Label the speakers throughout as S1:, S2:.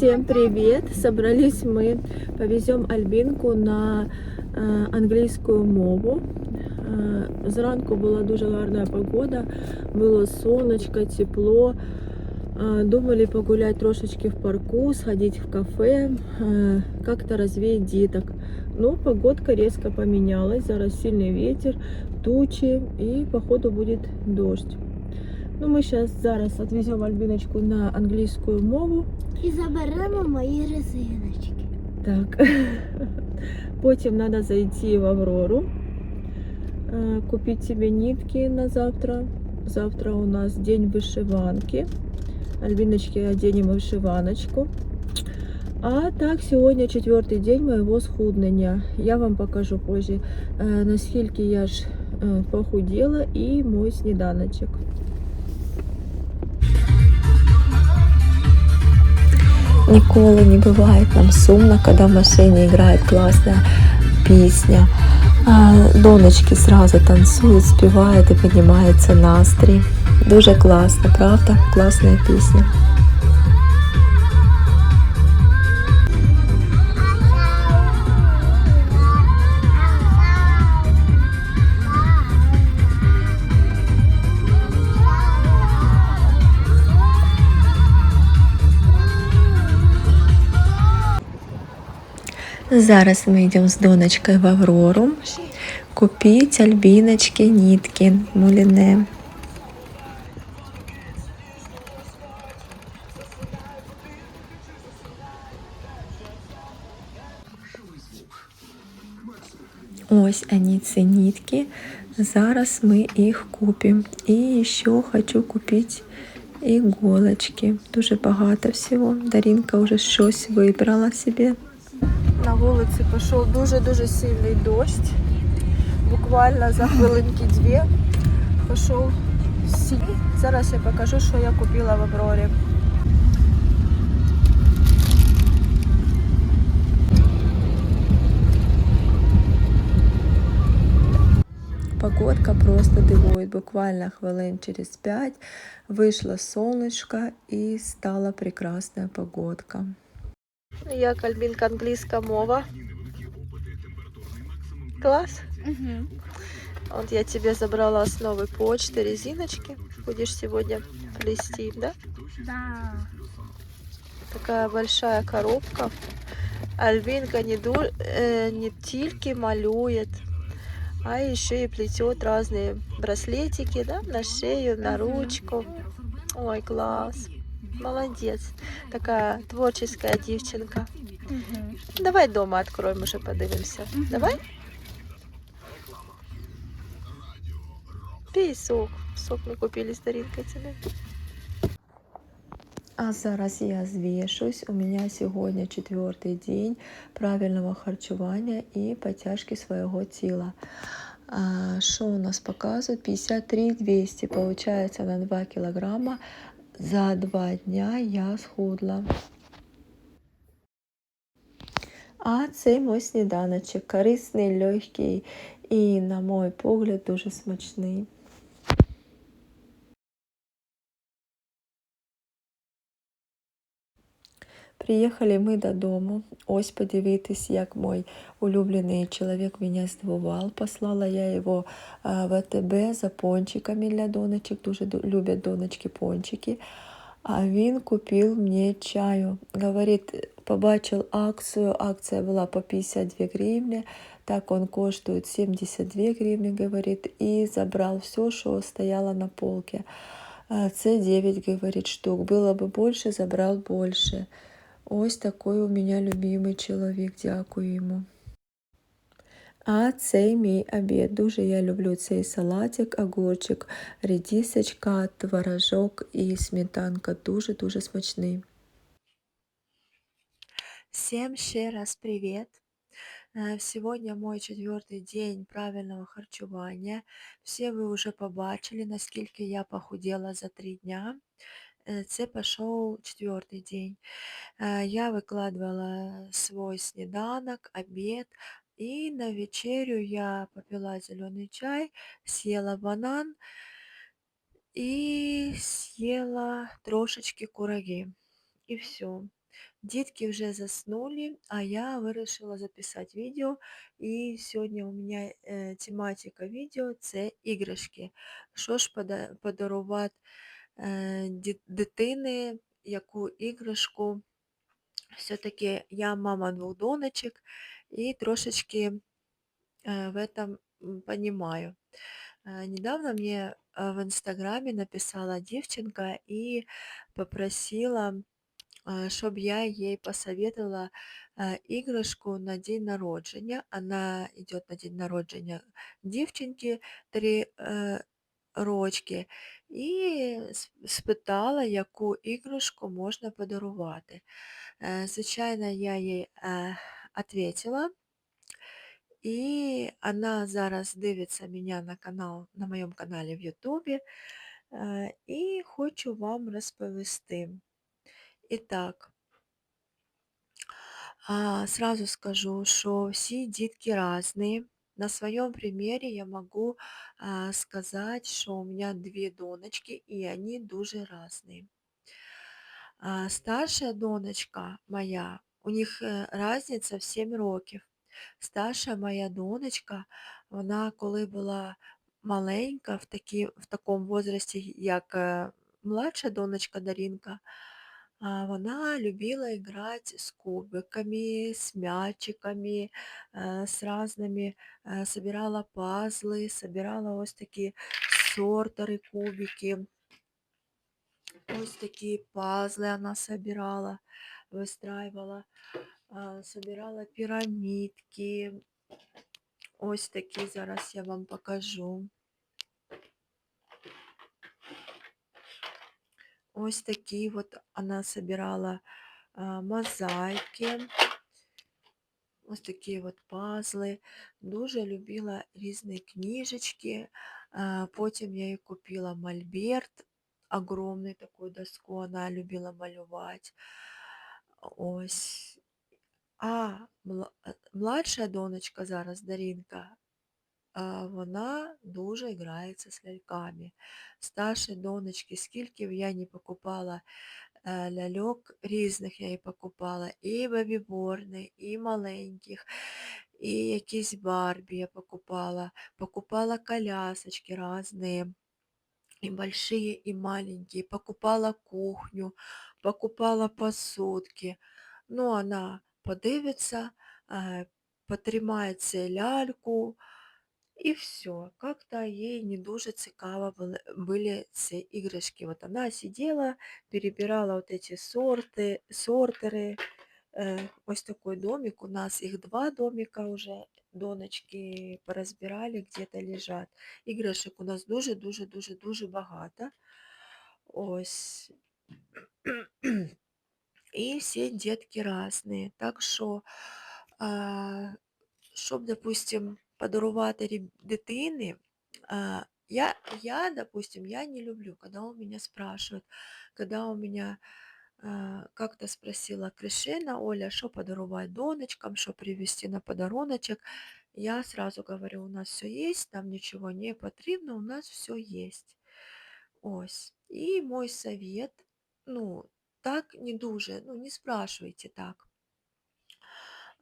S1: Всем привет! Собрались мы, повезем Альбінку на е, англійську мову. Е, Зранку була дуже гарна погода, було сонечко, тепло. Е, Думали погулять трошечки в парку, сходить в кафе, как-то развеять деток. Но погодка резко поменялась, зараз сильный ветер, тучи и походу будет дождь. Ну, ми зараз зараз відвеземо Альбіночку на англійську мову.
S2: І заберемо мої резиночки.
S1: Так. Потім треба зайти в Аврору, е, купити собі нитки на завтра. Завтра у нас день вишиванки. Альбиночке оденем вишиваночку. А так, сьогодні четвертий день моєго схуднення. Я вам покажу позже, е, наскільки я ж е, похудела і мой сніданочок. Николи не бывает нам сумно, когда в машине играет классная песня. Донечки сразу танцуют, співають і піднімається настрій. Дуже класно, правда? Класна песня. Зараз ми йдемо з донечкою в Аврору купити альбіночки, нитки, муліне. Ось вони ці нитки. Зараз ми їх купимо. І ще хочу купити іголочки. Дуже багато всього. Дарінка вже щось вибрала собі. На вулиці пішов дуже-дуже сильний дощ. Буквально за хвилинки дві пішов сніг. Зараз я покажу, що я купила в Аврорі. Погодка просто дивует. Буквально хвилин через пять вышло солнышко и стала прекрасная погодка. Як Альбінка англійська мова. Класс.
S2: Угу.
S1: Вот я тебе забрала с новой почты резиночки. Будешь сегодня плести, да?
S2: Да.
S1: Такая большая коробка. Альбинка не, ду... э, не тільки малюет, а еще и плетет разные браслетики, да, на шею, на ручку. Ой, класс. Молодец. Такая творческая девчонка.
S2: Угу.
S1: Давай дома откроем, уже подивимся. Давай? Пей сок. Сок ми купили з Дарінкою тебе. А зараз я звішусь. У мене сьогодні четвертий день правильного харчування і потяжки свого тіла. А, Що у нас показують? 53 200, получается на 2 кілограма. За два дня я схудла. А цей мой сніданочок корисний, легкий і, на мой погляд, дуже смачний. Приїхали ми додому. Ось подивитись, як мой улюблений чоловік мене здивував. Послала я його а, в АТБ за пончиками для донечок. Дуже ду- люблять донечки пончики. А він купив мені чаю. Говорить, побачив акцію. Акція була по 52 гривні. Так он коштует 72 гривны, говорит, и забрал все, что стояло на полке. А, Це 9, говорит, штук. Было бы больше, забрал больше. Ось такий у мене любимий чоловік, дякую йому. А цей мій обід. Дуже я люблю цей салатик, огурчик, редисочка, творожок і сметанка. Дуже-дуже смачний. Всем ще раз привет. Э, Сегодня мой четвертый день правильного харчування. Все ви вже побачили, наскільки я похудела за три дня. Е, Це пішов четвертий день. Е, Я викладывала свой сніданок, обід, і на вечерю я попила зеленый чай, съела банан і съела трошечки кураги. І все. Дітки вже заснули, а я вирішила записати відео. І сьогодні у мене е, тематика відео це іграшки. Що ж пода- подарувати е, ді- дитини, яку іграшку. Все-таки я мама двох донечок і трошечки э, в этом м, понимаю. Э, Недавно мне э, в Инстаграме написала девчонка и попросила, щоб я ей посоветовала э, іграшку на день народження. Она идет на день народження дівчинки 3 э, рочки, і спитала, яку іграшку можна подарувати. Е, Звичайно, я їй е, ответила, і вона зараз дивиться мене на канал, на моєму каналі в Ютубі, е, і хочу вам розповісти. І так, сразу скажу, що всі дітки різні. На своем примере я могу сказать, что у меня две донечки, и они дуже разные. Старшая донечка моя, у них е, разниця в 7 років. Старша моя донечка, вона коли була маленька, в, такі, в такому возрасті, як е, младша донечка Дарінка, а, вона любила грати з кубиками, з м'ячиками, е, з разними, е, собирала пазли, собирала ось такі сортери, кубики. Ось такі пазли вона собирала, вистраювала, а, собирала пірамідки. Ось такі зараз я вам покажу. Ось такі от вона собирала а, мозаїки. Ось такі от пазли. Дуже любила різні книжечки. А, Потім я їй купила мольберт, огромний таку доску, вона любила малювати. Ось. А мла- е, младша донечка зараз, Дарінка, а, вона дуже грається з ляльками. Старшій донечки, скільки б я не покупала е, ляльок різних я їй покупала, і бебіборни, і маленьких, і якісь Барбі я покупала, покупала колясочки різні. И большие, и маленькие. Покупала кухню, покупала посудки. Ну, она подивиться, е, потримає це ляльку, і все. Как-то ей не дуже цікаво були, были ці іграшки. Вот она сидела, перебирала вот эти сорти, сортеры. Е, Ось такой домик. У нас их два домика уже. Донечки поразбирали, где-то лежат. Іграшок у нас дуже-дуже-дуже-дуже багато. Ось. І всі дітки різні. Так що, а, щоб, допустим, подарувати реб- дитині, а, я, я, допустим, я не люблю, когда у меня спрашивают, когда у меня а, как-то спросила Кришина, Оля, що подарувати донечкам, що привезти на подаруночок. Я сразу говорю, у нас все есть, нам ничего не потрібно, у нас все есть. Ось. І мой совет, ну, так не дуже, ну, не спрашивайте так.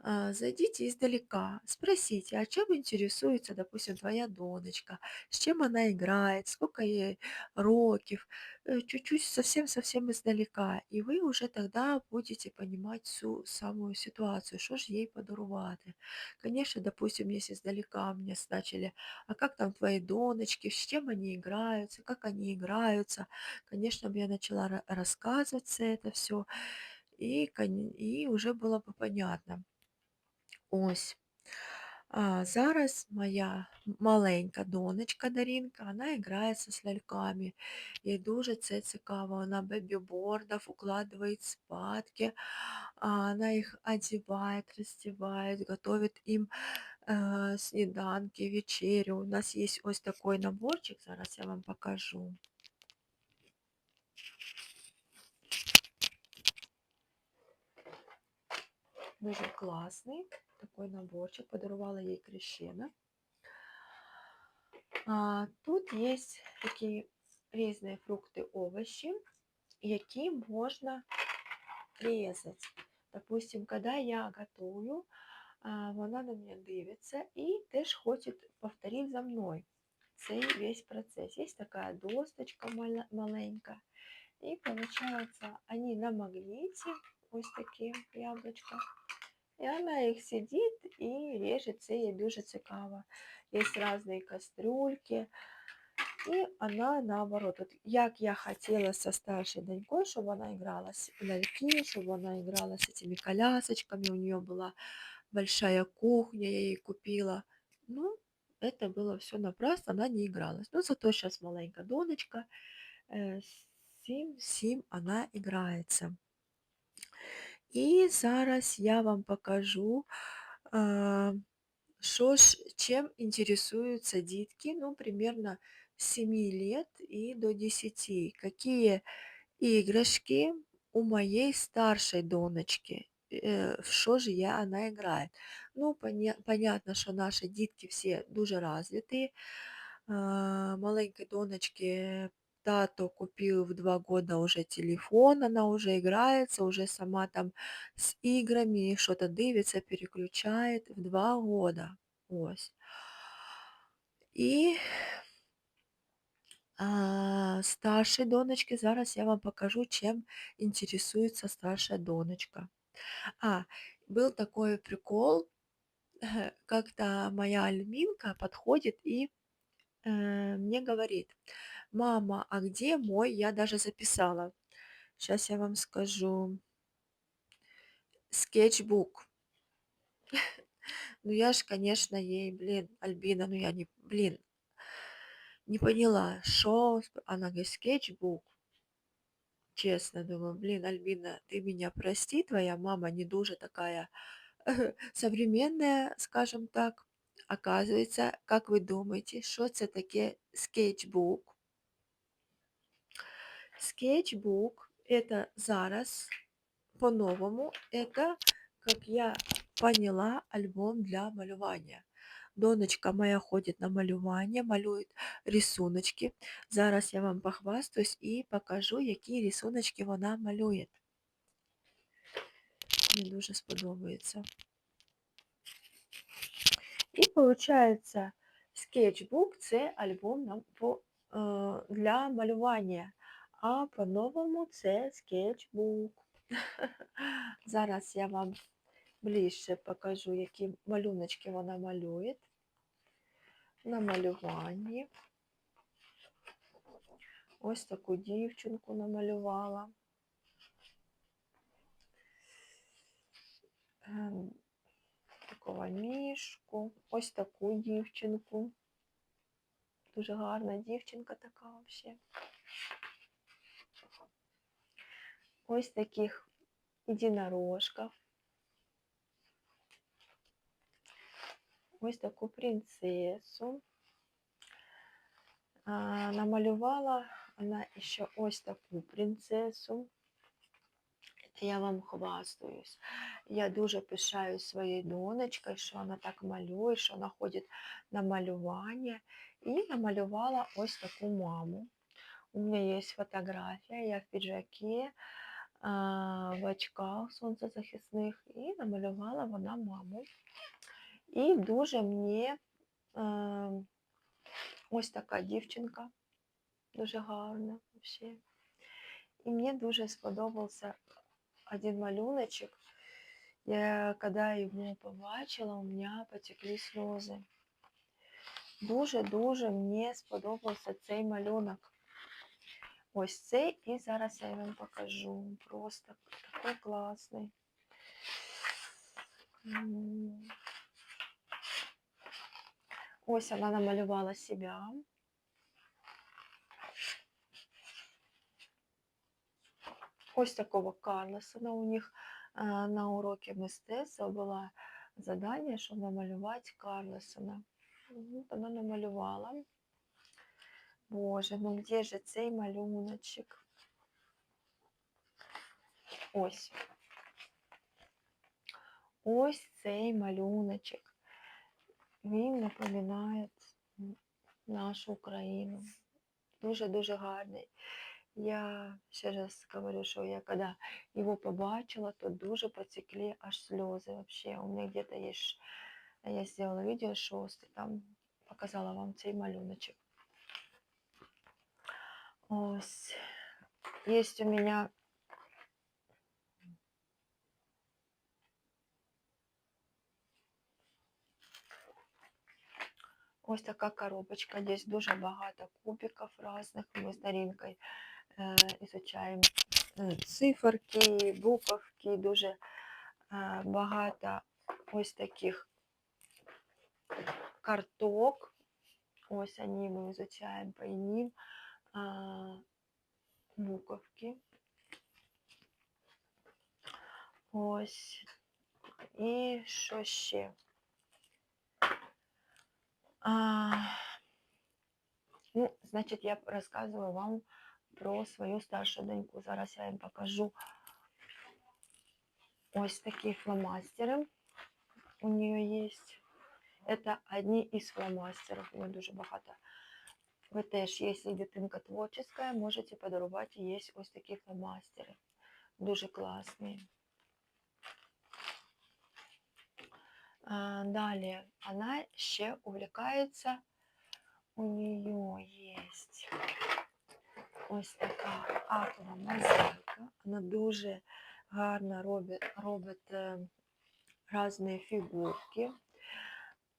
S1: А, Зайдите издалека, спросите, о чем интересуется, допустим, твоя донечка, с чем она играет, сколько ей років, э, чуть-чуть совсем-совсем издалека. И вы уже тогда будете понимать всю самую ситуацию, что же ей подарувати. Конечно, допустим, если издалека мне начали, а как там твои доночки, с чем они играются, как они играются, конечно, я начала ра- рассказывать это все, и, и уже было бы понятно. Ось. А зараз моя маленька донечка Дарінка, вона грається з ляльками. Їй дуже це цікаво. Вона бебі-бордов укладывает спадки, а вона їх одевает, роздіває, готовить їм е, сніданки, вечерю. У нас є ось такий наборчик, зараз я вам покажу. Дуже класний такий наборчик. Подарувала їй Крещена. А, Тут є такі різні фрукти, овочі, які можна резать. Допустим, когда я готую, а, вона на мене дивиться і теж хоче повторити за мною цей весь процес. Є така досточка мала- маленька. І получается, они на магните, ось такі яблучка. І вона їх сидить і режет, це їй дуже цікаво. Є різні кастрюльки. І вона наоборот, от як я хотіла со старшей донькой, щоб вона играла с ляльки, щоб вона играла с этими колясочками, у нее была большая кухня, я ей купила. Ну, это было все напрасно, она не игралась. Но зато сейчас маленькая донечка, э, сім, сім она играется. І зараз я вам покажу, а, що ж, чим интересуются дітки, ну, примерно с 7 лет и до 10. Какие игрушки у моей старшей донечки, э, в що ж я, она играет. Ну, поня- понятно, що наші дітки всі дуже развитые. А, Маленькой донечке тато купил в два года уже телефон, она уже играется, уже сама там с играми, что-то дивится, переключает в два года. Ось. І а, старшей донечки, зараз я вам покажу, чем интересуется старшая донечка. А, был такой прикол, как-то моя Альминка подходит и э, мне говорит, мама, а где мой, я даже записала, сейчас я вам скажу, скетчбук. Ну я ж, конечно, ей, блин, Альбина, ну я не, блин, не поняла, что, она говорит, скетчбук. Честно, думаю, блин, Альбина, ты меня прости, твоя мама не дуже такая современная, скажем так. Оказывается, как вы думаете, что це таке скетчбук? Скетчбук – это зараз по-новому, это, как я поняла, альбом для малювання. Донечка моя ходить на малювання, малює рисуночки. Зараз я вам похвастаюсь і покажу, які рисуночки вона малює. Мені дуже сподобається. І виходить, скетчбук це альбом нам по, е, для малювання. А по-новому це скетчбук. Зараз я вам ближче покажу, які малюночки вона малює. На малюванні. Ось таку дівчинку намалювала. Ем, Такого мішку. Ось таку дівчинку. Дуже гарна дівчинка така взагалі. Ось таких єдинорожків. Ось таку принцесу. А, намалювала вона ще ось таку принцесу. Це я вам хвастаюсь. Я дуже пишаюсь своєю донечкою, що вона так малює, що вона ходить на малювання. І намалювала ось таку маму. У мене є фотографія, я в піджакі, а, в очках сонцезахисних, і намалювала вона маму. І дуже мені е, ось така дівчинка, дуже гарна взагалі. І мені дуже сподобався один малюночек. Я когда його побачила, у мене потекли сльози. Дуже-дуже мені сподобався цей малюнок. Ось цей, і зараз я вам покажу. Просто такий класний. Ось вона намалювала себе. Ось такого Карлосона у них а, на уроці мистецтва було задання, щоб намалювати Карлосона. Вона намалювала. Боже, ну де же цей малюночок? Ось. Ось цей малюночок. Він напоминає нашу Україну. Дуже-дуже гарний. Я ще раз говорю, що я когда його побачила, то дуже потекли аж сльози вообще. У мене где-то є, ш- я сделала відео шосте, там показала вам цей малюночок. Ось. Есть у меня ось така коробочка. Здесь дуже багато кубиків різних. Ми з Дарінкою е, изучаємо е, циферки, буковки, дуже е, багато ось таких карток. Ось вони ми изучаємо по ним а, буковки. Ось. І що ще? А, ну, значить, я розказую вам про свою старшу доньку. Зараз я їм покажу ось такі фломастери. У нее есть. Это одни из фломастеров. У нее дуже багато. Ви теж, якщо дитинка творческая, можете подарувати. Є ось такі фломастери. Дуже класні. А, Далі, вона ще увлекається. У нее есть ось така атова мозаїка. Вона дуже гарно робить, робить е, різні фігурки.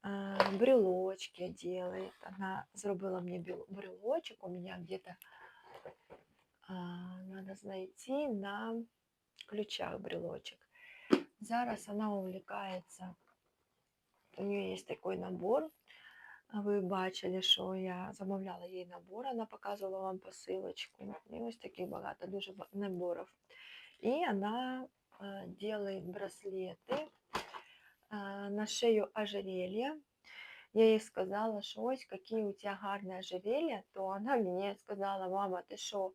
S1: а, брелочки делает. Она зробила мне бел- брелочек, у меня где-то а, надо найти на ключах брелочек. Зараз она увлекается, у нее есть такой набор. Ви бачили, що я замовляла їй набор, вона показувала вам посилочку. І ось таких багато дуже ба- наборів. І вона е, делает браслети а, на шею ожерелья. Я ей сказала, що ось які у тебя гарне ожерелья, то вона мені сказала, мама, ти що,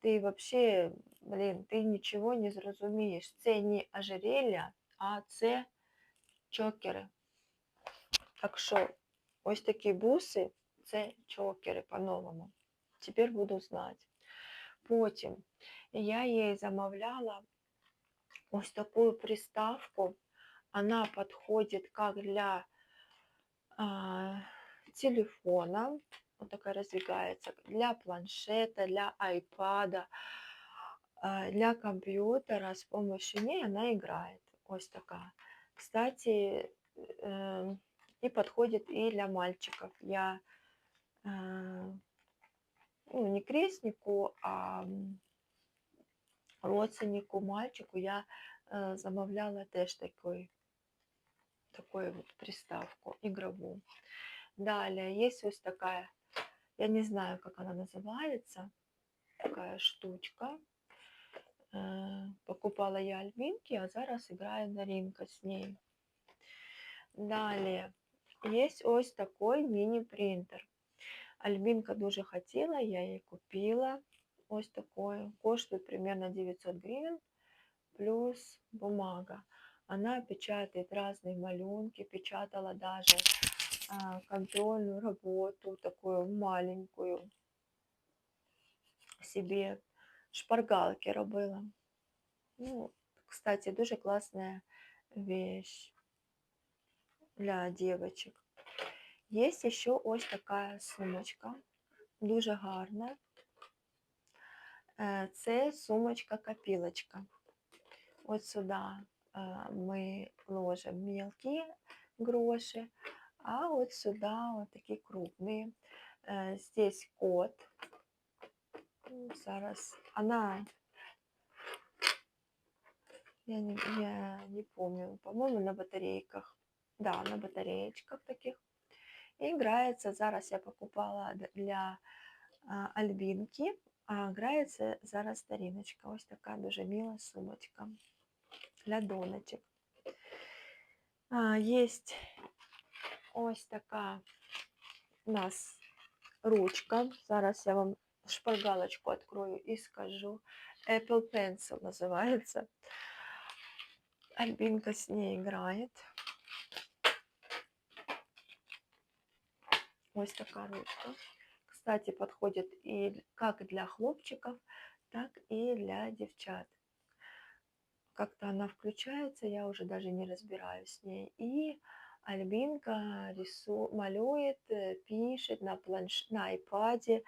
S1: ти вообще, блін, ти нічого не зрозумієш. Це не ожерелья, а це чокери. Так що ось такі буси, це чокери по-новому. Тепер буду знати. Потім я їй замовляла ось таку приставку. Она подходит как для а, телефона, вот такая раздвигается, для планшета, для айпада, а, для компьютера. С помощью ней она играет. Ось такая. Кстати, э, и подходит и для мальчиков. Я э, ну, не крестнику, а родственнику, мальчику я э, замовляла теж такой такую вот приставку игровую. Далее есть вот такая, я не знаю, как она называется, такая штучка. Э, Покупала я Альбинки, а зараз играю на ринка с ней. Далее есть ось такой міні-принтер. Альбінка дуже хотіла, я їй купила. Ось такой. Коштує примерно 900 гривен плюс бумага. Она печатает разные малюнки, печатала даже а, контрольную работу, такую маленькую себе. Шпаргалки робила. Ну, кстати, дуже классная вещь для девочек. Есть еще ось такая сумочка, дуже гарна. Е, Це сумочка-копілочка. От сюди е, ми ложимо мелкі гроші, а от сюди от такі крупні. Е, Здесь код. М, Зараз она, я не, я не помню, по-моему, на батарейках. Да, на батареечках таких. І грається, зараз я покупала д- для а, Альбінки, а грається зараз старіночка. Ось така дуже мила сумочка для донечок. А, Єсть ось така у нас ручка. Зараз я вам шпаргалочку открою і скажу. Apple Pencil називається. Альбинка с ней играет. Ось така ручка. кстати, подходит и как для хлопчиков, так и для девчат. Как-то она включается, я уже даже не разбираюсь с ней. И Альбинка рису... малюет, э, пишет на, планш... на айпаді,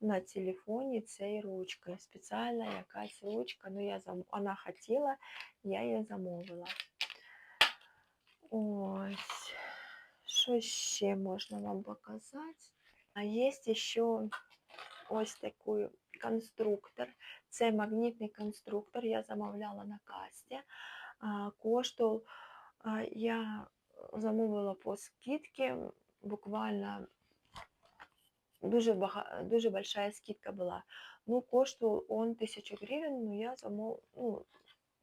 S1: на телефоні цією ручкою. Спеціальна якась ручка, ну я зам... вона хотіла, я її замовила. Ось, що ще можна вам показати? А є ще ось такий конструктор. Це магнітний конструктор. Я замовляла на касті. А, я замовила по скидці, буквально дуже, бага... дуже большая скидка була. Ну, коштував он 1000 гривень, ну я замов... ну,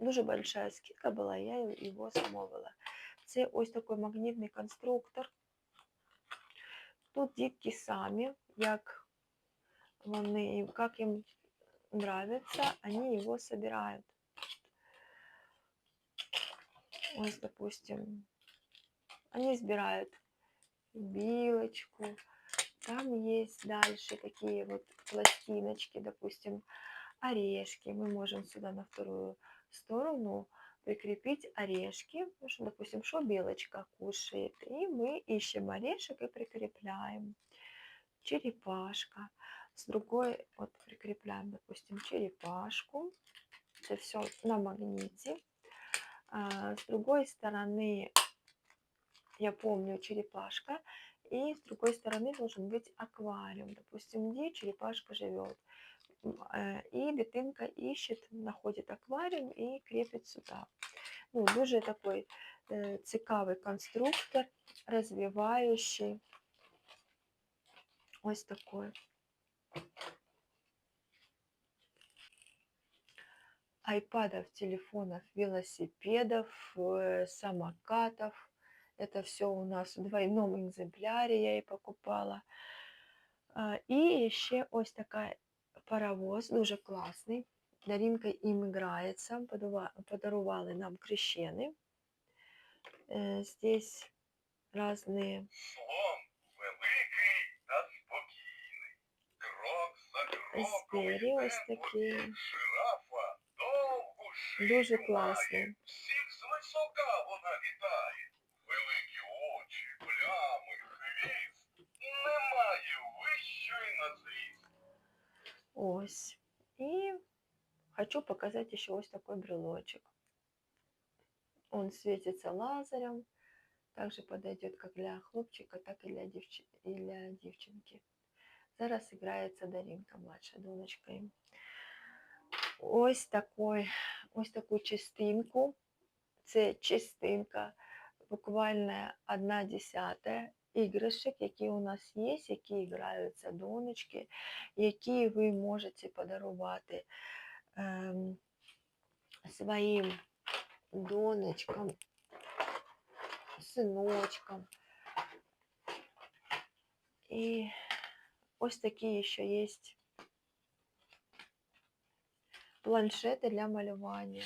S1: дуже большая скидка була, я його замовила. Це ось такий магнітний конструктор. Тут дітки самі, як вони, як їм нравится, они его собирают. Ось, допустим, они собирают билочку. Там есть дальше такие вот пластиночки, допустим, орешки. Мы можем сюда на вторую сторону прикрепить орешки, потому что, допустим, что белочка кушает. И мы ищем орешек и прикрепляем. Черепашка. С другой, вот прикрепляем, допустим, черепашку. Это все на магните. А, с другой стороны, я помню, черепашка. И с другой стороны должен быть аквариум. Допустим, где черепашка живет. Э, И дитинка ищет, находит аквариум и крепит сюда. Ну, дуже такой е, цікавий конструктор, розвиваючий. Ось такой айпадов, телефонов, велосипедов, э, самокатов. Это все у нас в двойном экземпляре я и покупала. А, І ще ось така паровоз, дуже класний. Дарінка їм грається, подува- подарували нам крещени. Е, Здесь разные
S3: за кроком
S1: звірі,
S3: йде
S1: ось такі.
S3: Жирафа довгу шию
S1: Дуже
S3: має.
S1: класні.
S3: Всіх звисока вона вітає. Великі очі, плями, хвіст. Немає вищої на зріст.
S1: Ось. И хочу показать еще ось такой брелочек. Он светится лазером. Также подойдет как для хлопчика, так и для, девч... и для девчонки. Зараз играется Даринка, младшая донечка. Ось такой, ось таку частинку. Це частинка, буквально одна десята іграшок, які у нас є, які граються донечки, які ви можете подарувати ем, своїм донечкам, синочкам. І ось такі ще є планшети для малювання.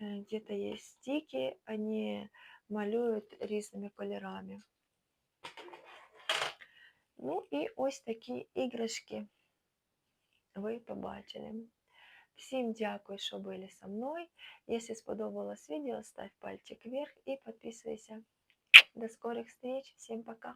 S1: Э, Где-то есть стики, они малюють різними кольорами. Ну і ось такі іграшки ви побачили. Всім дякую, що були со мною. Якщо сподобалось відео, став пальчик вверх і підписуйся. До скорих встреч. Всім пока.